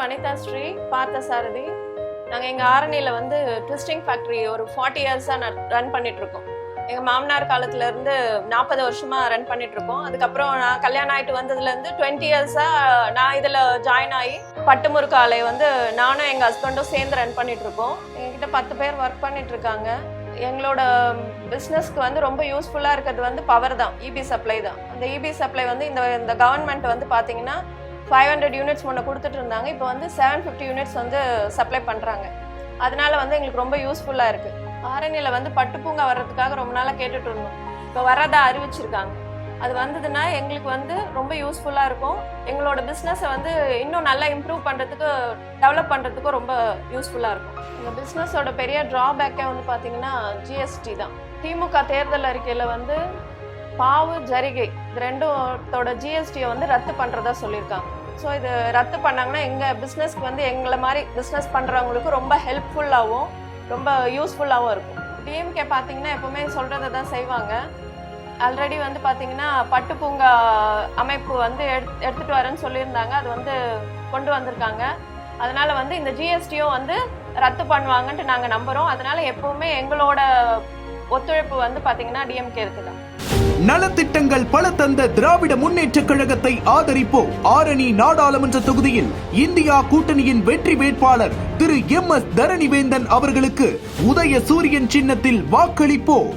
வனிதா ஸ்ரீ பார்த்த சாரதி. நாங்கள் எங்கள் ஆரணியில் வந்து ட்விஸ்டிங் ஃபேக்ட்ரி ஒரு ஃபார்ட்டி இயர்ஸாக ரன் பண்ணிகிட்ருக்கோம் எங்கள் மாமனார் காலத்துலேருந்து நாற்பது வருஷமாக ரன் பண்ணிகிட்ருக்கோம் அதுக்கப்புறம் நான் கல்யாணம் ஆகிட்டு வந்ததுலேருந்து டுவெண்ட்டி இயர்ஸாக நான் இதில் ஜாயின் ஆகி பட்டு ஆலை வந்து நானும் எங்கள் ஹஸ்பண்டும் சேர்ந்து ரன் பண்ணிகிட்ருக்கோம் எங்ககிட்ட பத்து பேர் ஒர்க் பண்ணிகிட்ருக்காங்க எங்களோட பிஸ்னஸ்க்கு வந்து ரொம்ப யூஸ்ஃபுல்லாக இருக்கிறது வந்து பவர் தான் இபி சப்ளை தான். அந்த இபி சப்ளை வந்து இந்த இந்த கவர்மெண்ட் வந்து பார்த்தீங்கன்னா ஃபைவ் ஹண்ட்ரட் யூனிட்ஸ் முன்ன கொடுத்துட்டு இருந்தாங்க. இப்போ வந்து செவன் ஃபிஃப்டி யூனிட்ஸ் வந்து சப்ளை பண்ணுறாங்க அதனால வந்து எங்களுக்கு ரொம்ப யூஸ்ஃபுல்லாக இருக்குது ஆரணியில் வந்து பட்டுப்பூங்கா வர்றதுக்காக ரொம்ப நாளாக கேட்டுட்டு இருந்தோம். இப்போ வர்றதா அறிவிச்சிருக்காங்க. அது வந்ததுன்னா எங்களுக்கு வந்து ரொம்ப யூஸ்ஃபுல்லாக இருக்கும். எங்களோட பிஸ்னஸை வந்து இன்னும் நல்லா இம்ப்ரூவ் பண்ணுறதுக்கு டெவலப் பண்ணுறதுக்கும் ரொம்ப யூஸ்ஃபுல்லாக இருக்கும். இந்த பிஸ்னஸோட பெரிய ட்ராபேக்கே வந்து பார்த்தீங்கன்னா ஜிஎஸ்டி தான். திமுக தேர்தல் அறிக்கையில் வந்து பாவு ஜரிகை இது ரெண்டோட ஜிஎஸ்டியை வந்து ரத்து பண்ணுறதா சொல்லியிருக்காங்க. ஸோ இது ரத்து பண்ணாங்கன்னா எங்கள் பிஸ்னஸ்க்கு வந்து எங்களை மாதிரி பிஸ்னஸ் பண்ணுறவங்களுக்கு ரொம்ப ஹெல்ப்ஃபுல்லாகவும் ரொம்ப யூஸ்ஃபுல்லாகவும் இருக்கும். டிஎம்கே பார்த்தீங்கன்னா எப்போவுமே சொல்கிறத தான் செய்வாங்க. ஆல்ரெடி வந்து பார்த்தீங்கன்னா பட்டு பூங்கா அமைப்பு வந்து எடுத் எடுத்துகிட்டு வரேன்னு சொல்லியிருந்தாங்க. அது வந்து கொண்டு வந்திருக்காங்க. அதனால் வந்து இந்த ஜிஎஸ்டியும் வந்து ரத்து பண்ணுவாங்கன்ட்டு நாங்கள் நம்புகிறோம் அதனால் எப்போவுமே எங்களோட ஒத்துழைப்பு வந்து பாத்தீங்கன்னா டிஎம்கே இருக்குதான் நலத்திட்டங்கள் பல தந்த திராவிட முன்னேற்றக் கழகத்தை ஆதரிப்போம். ஆரணி நாடாளுமன்ற தொகுதியில் இந்தியா கூட்டணியின் வெற்றி வேட்பாளர் திரு எம் எஸ் தரணிவேந்தன் அவர்களுக்கு உதய சூரியன் சின்னத்தில் வாக்களிப்போம்.